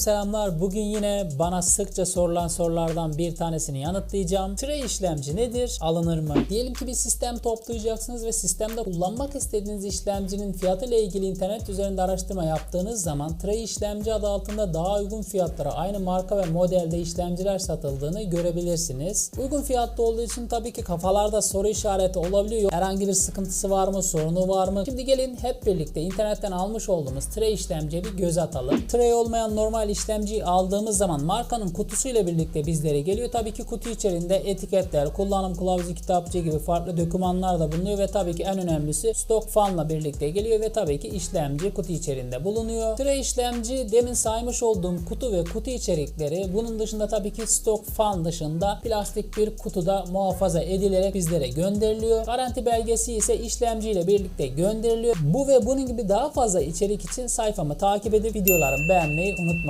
Selamlar. Bugün yine bana sıkça sorulan sorulardan bir tanesini yanıtlayacağım. Tray işlemci nedir? Alınır mı? Diyelim ki bir sistem toplayacaksınız ve sistemde kullanmak istediğiniz işlemcinin fiyatı ile ilgili internet üzerinde araştırma yaptığınız zaman Tray işlemci adı altında daha uygun fiyatlara aynı marka ve modelde işlemciler satıldığını görebilirsiniz. Uygun fiyatlı olduğu için tabii ki kafalarda soru işareti olabiliyor. Herhangi bir sıkıntısı var mı? Sorunu var mı? Şimdi gelin hep birlikte internetten almış olduğumuz Tray işlemciye bir göz atalım. Tray olmayan normal işlemciyi aldığımız zaman markanın kutusuyla birlikte bizlere geliyor. Tabii ki kutu içerisinde etiketler, kullanım kılavuzu, kitapçı gibi farklı dokümanlar da bulunuyor ve tabii ki en önemlisi stok fanla birlikte geliyor ve tabii ki işlemci kutu içerisinde bulunuyor. Tray işlemci demin saymış olduğum kutu ve kutu içerikleri bunun dışında tabii ki stok fan dışında plastik bir kutuda muhafaza edilerek bizlere gönderiliyor. Garanti belgesi ise işlemci ile birlikte gönderiliyor. Bu ve bunun gibi daha fazla içerik için sayfamı takip edip videolarımı beğenmeyi unutmayın.